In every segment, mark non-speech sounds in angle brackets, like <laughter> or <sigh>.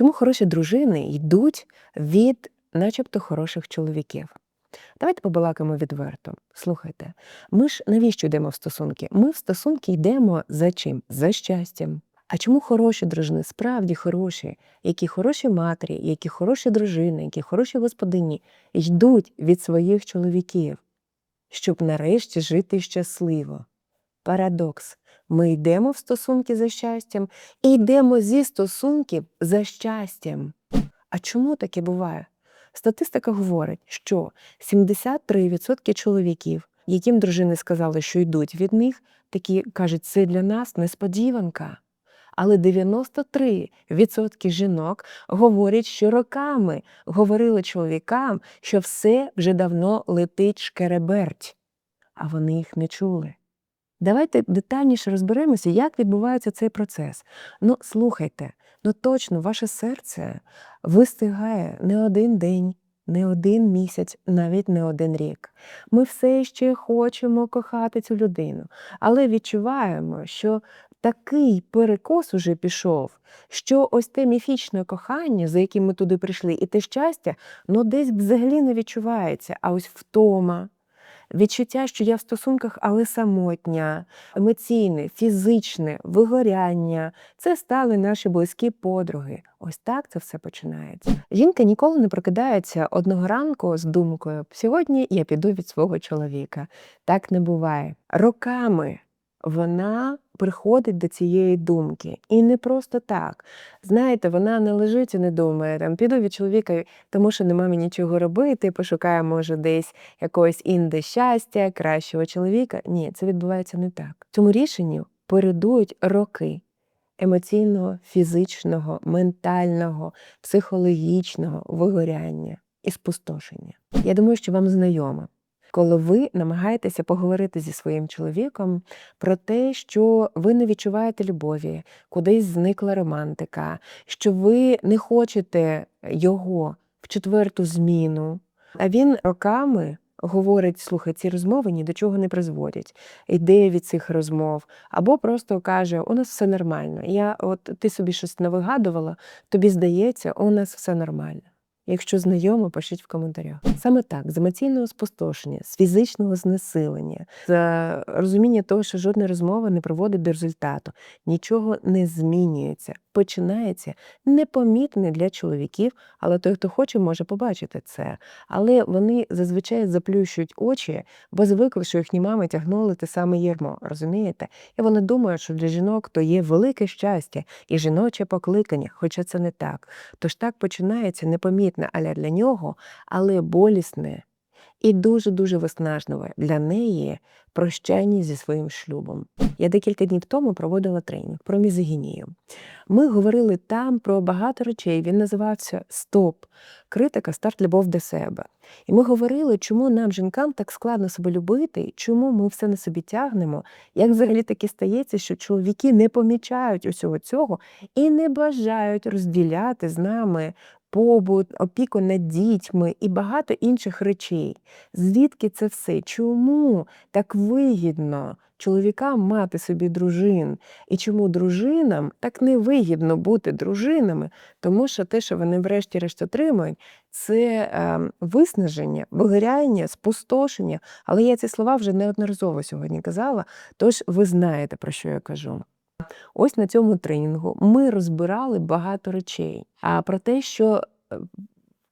Чому хороші дружини йдуть від начебто хороших чоловіків? Давайте побалакаємо відверто. Слухайте, ми ж навіщо йдемо в стосунки? Ми в стосунки йдемо за чим? За щастям. А чому хороші дружини, справді хороші, які хороші матері, які хороші дружини, які хороші господині йдуть від своїх чоловіків, щоб нарешті жити щасливо? Парадокс. Ми йдемо в стосунки за щастям і йдемо зі стосунків за щастям. А чому таке буває? Статистика говорить, що 73% чоловіків, яким дружини сказали, що йдуть від них, такі кажуть, це для нас несподіванка. Але 93% жінок говорять, що роками говорили чоловікам, що все вже давно летить шкереберть, а вони їх не чули. Давайте детальніше розберемося, як відбувається цей процес. Ну, слухайте, ну точно ваше серце вистигає не один день, не один місяць, навіть не один рік. Ми все ще хочемо кохати цю людину, але відчуваємо, що такий перекос уже пішов, що ось те міфічне кохання, за яким ми туди прийшли, і те щастя, ну десь взагалі не відчувається, а ось втома. Відчуття, що я в стосунках, але самотня, емоційне, фізичне, вигоряння це стали наші близькі подруги. Ось так це все починається. Жінка ніколи не прокидається одного ранку з думкою: сьогодні я піду від свого чоловіка. Так не буває. Роками вона приходить до цієї думки. І не просто так. Знаєте, вона не лежить і не думає, там піду від чоловіка, тому що нема мені нічого робити, пошукаю, може, десь якогось інде щастя, кращого чоловіка. Ні, це відбувається не так. Цьому рішенню передують роки емоційного, фізичного, ментального, психологічного вигоряння і спустошення. Я думаю, що вам знайомо коли ви намагаєтеся поговорити зі своїм чоловіком про те, що ви не відчуваєте любові, кудись зникла романтика, що ви не хочете його в четверту зміну, а він роками. Говорить, слухай, ці розмови ні до чого не призводять, йде від цих розмов, або просто каже: у нас все нормально. Я, от ти собі щось не вигадувала, тобі здається, у нас все нормально. Якщо знайомо, пишіть в коментарях. Саме так, з емоційного спустошення, з фізичного знесилення, з е, розуміння того, що жодна розмова не приводить до результату, нічого не змінюється. Починається непомітне для чоловіків, але той, хто хоче, може побачити це. Але вони зазвичай заплющують очі, бо звикли, що їхні мами тягнули те саме єрмо, розумієте? І вони думають, що для жінок то є велике щастя і жіноче покликання, хоча це не так. Тож так починається непомітне аля для нього, але болісне і дуже-дуже виснажливе для неї прощання зі своїм шлюбом. Я декілька днів тому проводила тренінг про мізогінію. Ми говорили там про багато речей. Він називався Стоп, критика, старт, любов до себе. І ми говорили, чому нам, жінкам, так складно себе любити, чому ми все на собі тягнемо, як взагалі таки стається, що чоловіки не помічають усього цього і не бажають розділяти з нами побут, опіку над дітьми і багато інших речей. Звідки це все? Чому так вигідно чоловікам мати собі дружин? І чому дружинам так невигідно бути дружинами? Тому що те, що вони врешті-решт отримують, це е, виснаження, вигоряння, спустошення. Але я ці слова вже неодноразово сьогодні казала, тож ви знаєте, про що я кажу. Ось на цьому тренінгу ми розбирали багато речей, а про те, що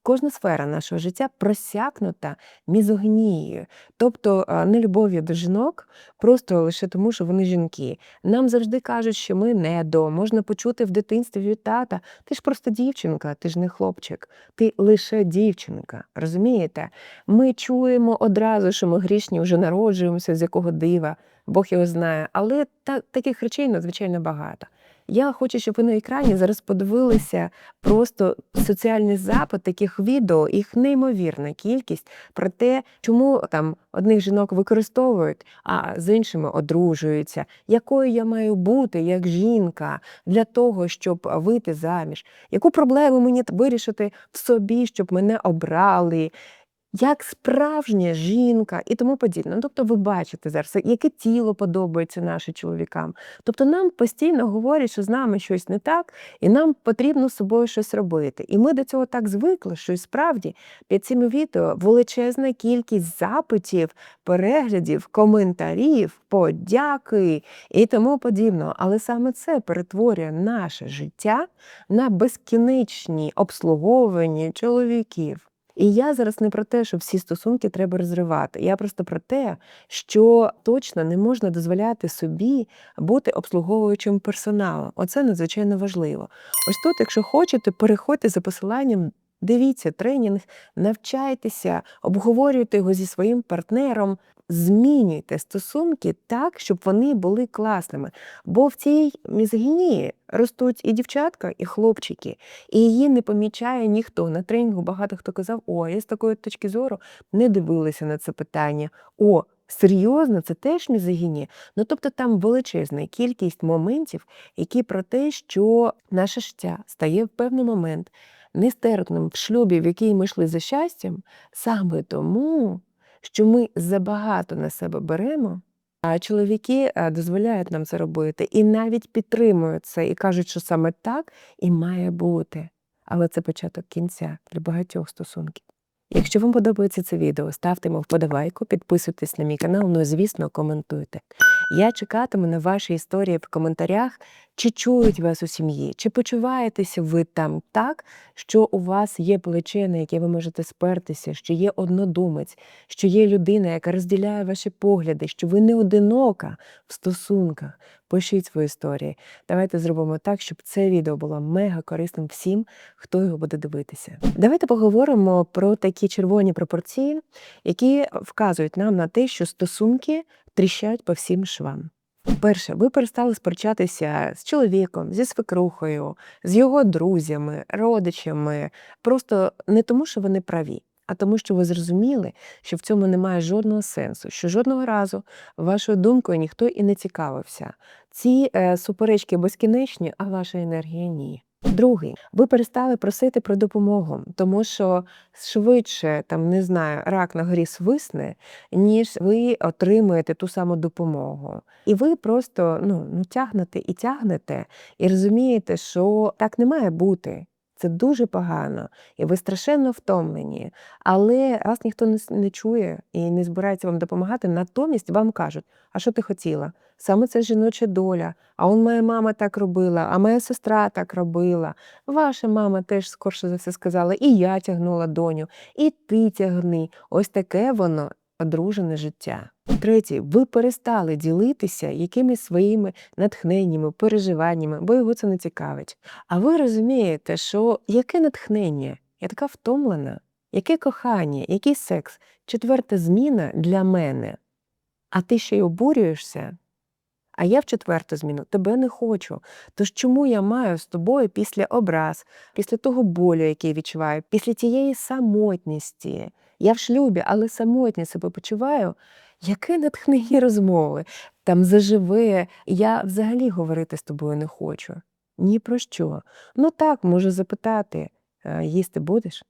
кожна сфера нашого життя просякнута мізогнією, тобто не любов'ю до жінок, просто лише тому, що вони жінки. Нам завжди кажуть, що ми не до, можна почути в дитинстві від тата. Ти ж просто дівчинка, ти ж не хлопчик, ти лише дівчинка. Розумієте? Ми чуємо одразу, що ми грішні вже народжуємося, з якого дива. Бог його знає, але та, таких речей надзвичайно багато. Я хочу, щоб ви на екрані зараз подивилися просто соціальний запит таких відео, їх неймовірна кількість про те, чому там одних жінок використовують, а з іншими одружуються, якою я маю бути як жінка для того, щоб вийти заміж, яку проблему мені вирішити в собі, щоб мене обрали. Як справжня жінка і тому подібне. Ну, тобто, ви бачите зараз, яке тіло подобається нашим чоловікам. Тобто, нам постійно говорять, що з нами щось не так, і нам потрібно з собою щось робити. І ми до цього так звикли, що і справді під цими відео величезна кількість запитів, переглядів, коментарів, подяки і тому подібного. Але саме це перетворює наше життя на безкінечні обслуговування чоловіків. І я зараз не про те, що всі стосунки треба розривати. Я просто про те, що точно не можна дозволяти собі бути обслуговуючим персоналом. Оце надзвичайно важливо. Ось тут, якщо хочете, переходьте за посиланням. Дивіться тренінг, навчайтеся, обговорюйте його зі своїм партнером, змінюйте стосунки так, щоб вони були класними. Бо в цій мізогінії ростуть і дівчатка, і хлопчики, і її не помічає ніхто. На тренінгу багато хто казав, о, я з такої точки зору не дивилася на це питання. О, серйозно, це теж мізогінія. Ну тобто там величезна кількість моментів, які про те, що наше життя стає в певний момент нестерпним в шлюбі, в який ми йшли за щастям, саме тому, що ми забагато на себе беремо. А чоловіки е, дозволяють нам це робити і навіть підтримують це, і кажуть, що саме так і має бути. Але це початок кінця для багатьох стосунків. Якщо вам подобається це відео, ставте йому вподобайку, підписуйтесь на мій канал, ну і звісно, коментуйте. Я чекатиму на ваші історії в коментарях, чи чують вас у сім'ї, чи почуваєтеся ви там так, що у вас є плече, на яке ви можете спертися, що є однодумець, що є людина, яка розділяє ваші погляди, що ви не одинока в стосунках. Пишіть свої історії. Давайте зробимо так, щоб це відео було мега корисним всім, хто його буде дивитися. Давайте поговоримо про такі червоні пропорції, які вказують нам на те, що стосунки тріщать по всім швам. Перше, ви перестали сперечатися з чоловіком, зі свекрухою, з його друзями, родичами, просто не тому, що вони праві, а тому, що ви зрозуміли, що в цьому немає жодного сенсу, що жодного разу вашою думкою ніхто і не цікавився. Ці е, суперечки безкінечні, а ваша енергія ні. Другий, ви перестали просити про допомогу, тому що швидше там не знаю, рак на горі свисне, ніж ви отримуєте ту саму допомогу. І ви просто ну, ну тягнете і тягнете, і розумієте, що так не має бути. Це дуже погано, і ви страшенно втомлені. Але вас ніхто не, чує і не збирається вам допомагати. Натомість вам кажуть, а що ти хотіла? Саме це жіноча доля. А он моя мама так робила, а моя сестра так робила. Ваша мама теж скорше за все сказала, і я тягнула доню, і ти тягни. Ось таке воно одружене життя. Третє, ви перестали ділитися якимись своїми натхненнями, переживаннями, бо його це не цікавить. А ви розумієте, що яке натхнення? Я така втомлена, яке кохання, який секс, четверта зміна для мене. А ти ще й обурюєшся? А я в четверту зміну тебе не хочу. Тож чому я маю з тобою після образ, після того болю, який відчуваю, після тієї самотності? Я в шлюбі, але самотні себе почуваю. Яке натхнення розмови? Там заживе, я взагалі говорити з тобою не хочу. Ні про що. Ну так, можу запитати, їсти будеш?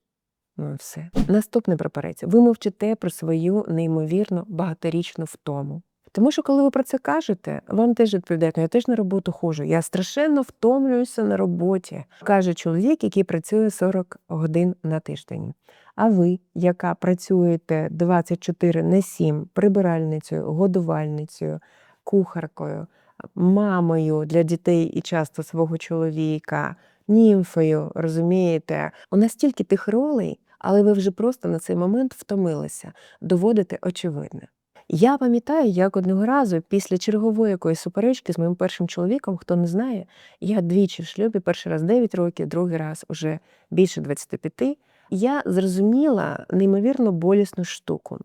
Ну все. Наступний прапорець. Ви мовчите про свою неймовірно багаторічну втому. Тому що, коли ви про це кажете, вам теж відповідають, «Ну, я теж на роботу ходжу. Я страшенно втомлююся на роботі, каже чоловік, який працює 40 годин на тиждень. А ви, яка працюєте 24 на 7 прибиральницею, годувальницею, кухаркою, мамою для дітей і часто свого чоловіка, німфою, розумієте, у нас стільки тих ролей, але ви вже просто на цей момент втомилися доводити очевидне. Я пам'ятаю, як одного разу після чергової якоїсь суперечки з моїм першим чоловіком, хто не знає, я двічі в шлюбі, перший раз 9 років, другий раз уже більше 25, я зрозуміла неймовірно болісну штуку.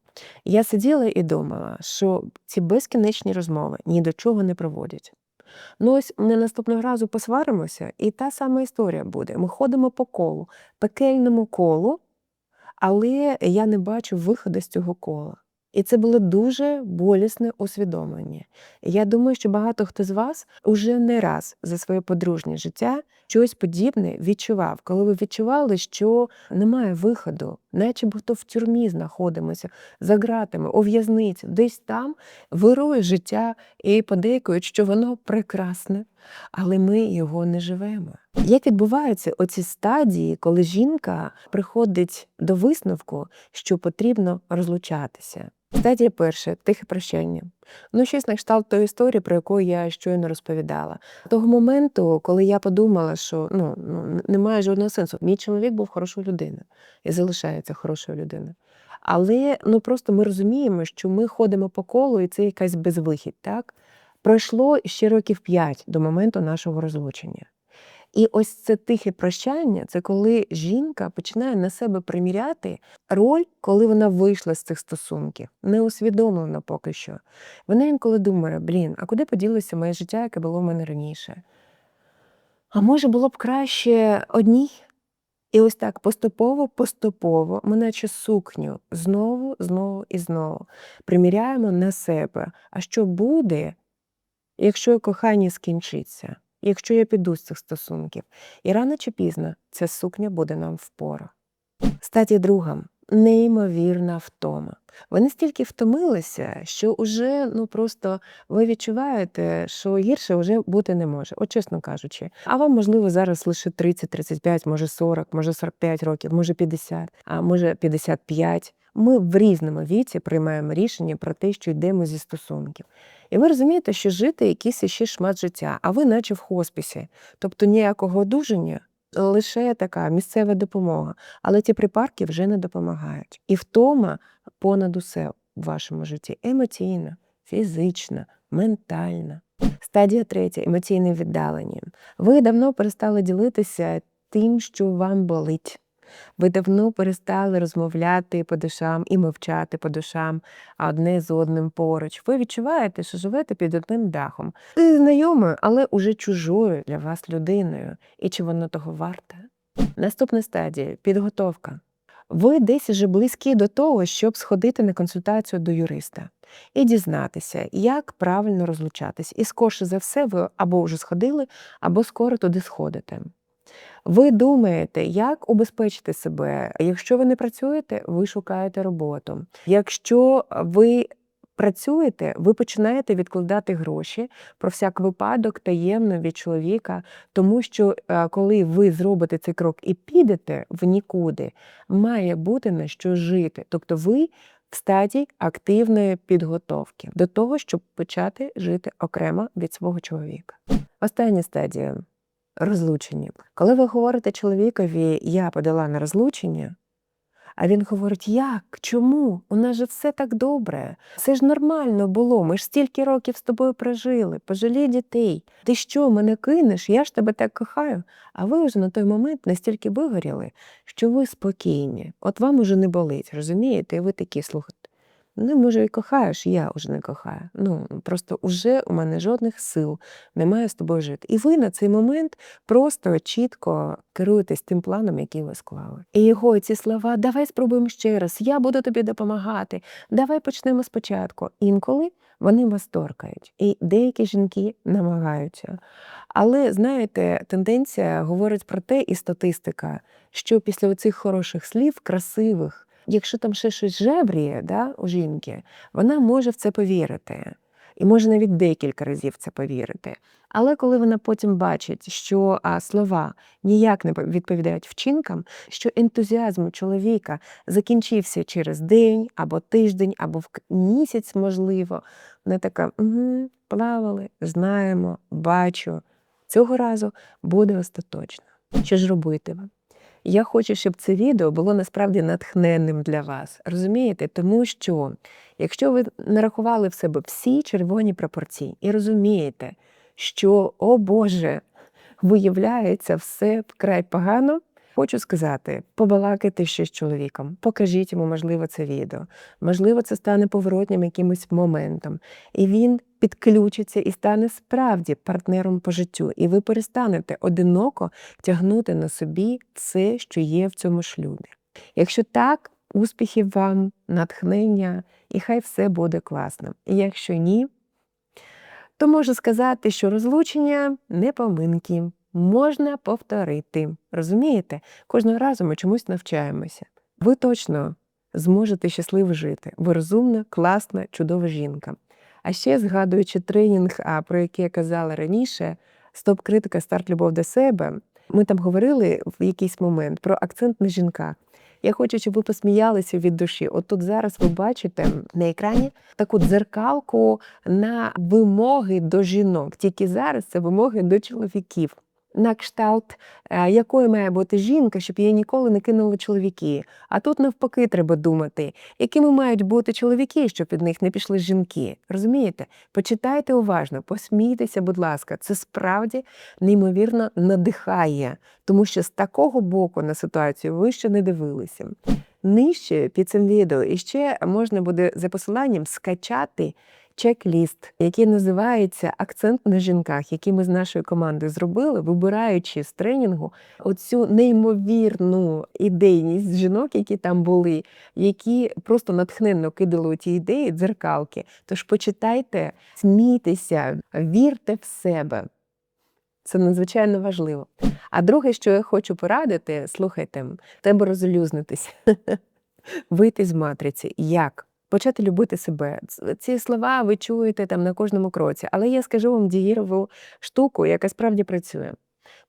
Я сиділа і думала, що ці безкінечні розмови ні до чого не проводять. Ну ось ми наступного разу посваримося, і та сама історія буде. Ми ходимо по колу, пекельному колу, але я не бачу виходу з цього кола. І це було дуже болісне усвідомлення. Я думаю, що багато хто з вас уже не раз за своє подружнє життя щось подібне відчував, коли ви відчували, що немає виходу, начебто в тюрмі знаходимося, за ґратами, у в'язниці, десь там вирує життя і подейкують, що воно прекрасне, але ми його не живемо. Як відбуваються оці стадії, коли жінка приходить до висновку, що потрібно розлучатися? Стадія перша тихе прощання. Ну, щось на кшталт тої історії, про яку я щойно розповідала. Того моменту, коли я подумала, що ну, ну немає жодного сенсу. Мій чоловік був хорошою людиною і залишається хорошою людиною. Але ну просто ми розуміємо, що ми ходимо по колу, і це якась безвихідь. так? Пройшло ще років п'ять до моменту нашого розлучення. І ось це тихе прощання це коли жінка починає на себе приміряти роль, коли вона вийшла з цих стосунків, не усвідомлена поки що. Вона інколи думає, блін, а куди поділося моє життя, яке було в мене раніше? А може було б краще одній? І ось так поступово-поступово ми, наче сукню, знову, знову і знову приміряємо на себе. А що буде, якщо кохання скінчиться? Якщо я піду з цих стосунків. І рано чи пізно ця сукня буде нам впора. Статі друга неймовірна втома. Ви настільки втомилися, що вже ну просто ви відчуваєте, що гірше вже бути не може, от чесно кажучи. А вам, можливо, зараз лише 30, 35, може 40, може 45 років, може 50, а може 55. Ми в різному віці приймаємо рішення про те, що йдемо зі стосунків. І ви розумієте, що жити якийсь ще шмат життя, а ви, наче в хоспісі, тобто ніякого одужання, лише така місцева допомога. Але ті припарки вже не допомагають. І втома понад усе в вашому житті емоційна, фізична, ментальна. Стадія третя емоційне віддалення. Ви давно перестали ділитися тим, що вам болить. Ви давно перестали розмовляти по душам і мовчати по душам, а одне з одним поруч. Ви відчуваєте, що живете під одним дахом. Ти знайомою, але уже чужою для вас людиною. І чи воно того варте? Наступна стадія підготовка. Ви десь вже близькі до того, щоб сходити на консультацію до юриста і дізнатися, як правильно розлучатись. І скорше за все, ви або вже сходили, або скоро туди сходите. Ви думаєте, як убезпечити себе? Якщо ви не працюєте, ви шукаєте роботу. Якщо ви працюєте, ви починаєте відкладати гроші про всяк випадок таємно від чоловіка, тому що е, коли ви зробите цей крок і підете в нікуди, має бути на що жити. Тобто ви в стадії активної підготовки до того, щоб почати жити окремо від свого чоловіка. Остання стадія розлученні. Коли ви говорите чоловікові, я подала на розлучення, а він говорить, як? Чому? У нас же все так добре. Все ж нормально було. Ми ж стільки років з тобою прожили, пожалій дітей. Ти що, мене кинеш? Я ж тебе так кохаю. А ви вже на той момент настільки вигоріли, що ви спокійні. От вам уже не болить, розумієте? І ви такі слухайте. Ну, може, і кохаєш, я вже не кохаю. Ну, Просто вже у мене жодних сил немає з тобою жити. І ви на цей момент просто чітко керуєтесь тим планом, який ви склали. І його ці слова давай спробуємо ще раз, я буду тобі допомагати, давай почнемо спочатку. Інколи вони вас торкають. І деякі жінки намагаються. Але знаєте, тенденція говорить про те, і статистика, що після цих хороших слів, красивих. Якщо там ще щось жебріє да, у жінки, вона може в це повірити. І може навіть декілька разів це повірити. Але коли вона потім бачить, що слова ніяк не відповідають вчинкам, що ентузіазм чоловіка закінчився через день або тиждень, або в місяць, можливо, вона така угу, плавали, знаємо, бачу. Цього разу буде остаточно. Що ж робити вам? Я хочу, щоб це відео було насправді натхненним для вас. Розумієте? Тому що якщо ви нарахували в себе всі червоні пропорції і розумієте, що, о Боже, виявляється, все вкрай погано. Хочу сказати, побалакайте ще з чоловіком, покажіть йому, можливо, це відео. Можливо, це стане поворотнім якимось моментом. І він підключиться і стане справді партнером по життю. І ви перестанете одиноко тягнути на собі все, що є в цьому шлюбі. Якщо так, успіхів вам, натхнення, і хай все буде класно. І якщо ні, то можу сказати, що розлучення не поминки. можна повторити. Розумієте? Кожного разу ми чомусь навчаємося. Ви точно зможете щасливо жити. Ви розумна, класна, чудова жінка. А ще згадуючи тренінг, про який я казала раніше, стоп-критика, старт любов до себе. Ми там говорили в якийсь момент про акцент на жінках. Я хочу, щоб ви посміялися від душі. От тут зараз ви бачите на екрані таку дзеркалку на вимоги до жінок. Тільки зараз це вимоги до чоловіків. На кшталт, е, якою має бути жінка, щоб її ніколи не кинули чоловіки. А тут навпаки треба думати, якими мають бути чоловіки, щоб від них не пішли жінки. Розумієте? Почитайте уважно, посмійтеся, будь ласка, це справді неймовірно надихає, тому що з такого боку на ситуацію ви ще не дивилися. Нижче під цим відео іще можна буде за посиланням скачати чек-ліст, який називається Акцент на жінках, який ми з нашою командою зробили, вибираючи з тренінгу оцю неймовірну ідейність жінок, які там були, які просто натхненно кидали ті ідеї, дзеркалки. Тож почитайте, смійтеся, вірте в себе. Це надзвичайно важливо. А друге, що я хочу порадити, слухайте, треба розлюзнитися, <laughs> вийти з матриці. Як? Почати любити себе. Ці слова ви чуєте там на кожному кроці, але я скажу вам дієву штуку, яка справді працює.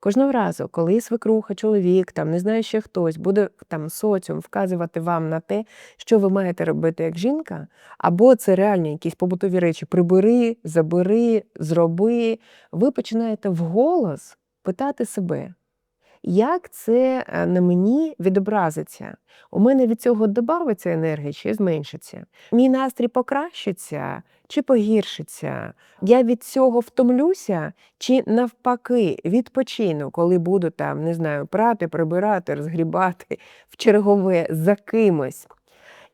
Кожного разу, коли свекруха, чоловік, там не знаю ще хтось, буде там соціум вказувати вам на те, що ви маєте робити як жінка, або це реальні якісь побутові речі: прибери, забери, зроби. Ви починаєте вголос питати себе, як це е, на мені відобразиться? У мене від цього додавиться енергія чи зменшиться? Мій настрій покращиться чи погіршиться? Я від цього втомлюся, чи навпаки відпочину, коли буду там, не знаю, прати, прибирати, розгрібати в чергове за кимось.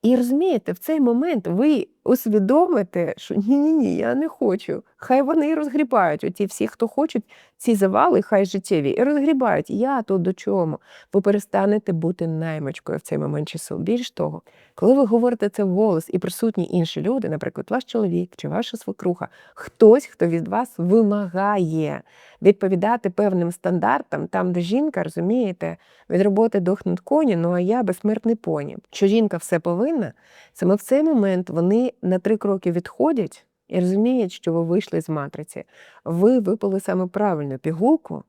І розумієте, в цей момент ви усвідомите, що ні-ні ні, я не хочу. Хай вони і розгрібають. Оті всі, хто хочуть, ці завали, хай життєві, і розгрібають. Я тут до чому? Ви перестанете бути наймичкою в цей момент часу. Більш того, коли ви говорите це вголос і присутні інші люди, наприклад, ваш чоловік чи ваша свекруха, хтось, хто від вас вимагає відповідати певним стандартам, там, де жінка, розумієте, від роботи дохнуть коні, ну а я безсмертний поні. Що жінка все повинна, саме в цей момент вони на три кроки відходять і розуміють, що ви вийшли з матриці. Ви випили саме правильну пігулку,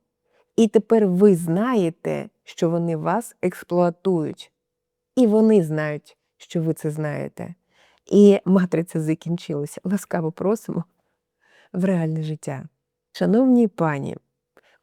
і тепер ви знаєте, що вони вас експлуатують. І вони знають, що ви це знаєте. І матриця закінчилася. Ласкаво просимо в реальне життя. Шановні пані,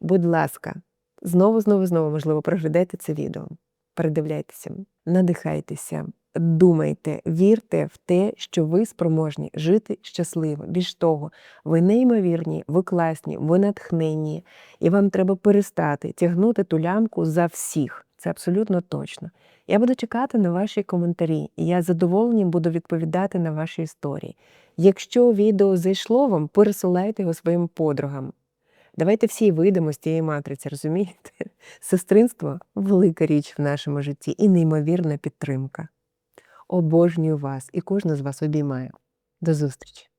будь ласка, знову, знову, знову, можливо, проглядайте це відео. Передивляйтеся, надихайтеся, думайте, вірте в те, що ви спроможні жити щасливо. Більш того, ви неймовірні, ви класні, ви натхненні, і вам треба перестати тягнути ту лямку за всіх. Це абсолютно точно. Я буду чекати на ваші коментарі, і я задоволенням буду відповідати на ваші історії. Якщо відео зайшло вам, пересилайте його своїм подругам. Давайте всі вийдемо з тієї матриці, розумієте? Сестринство велика річ в нашому житті і неймовірна підтримка. Обожнюю вас і кожна з вас обіймаю. До зустрічі!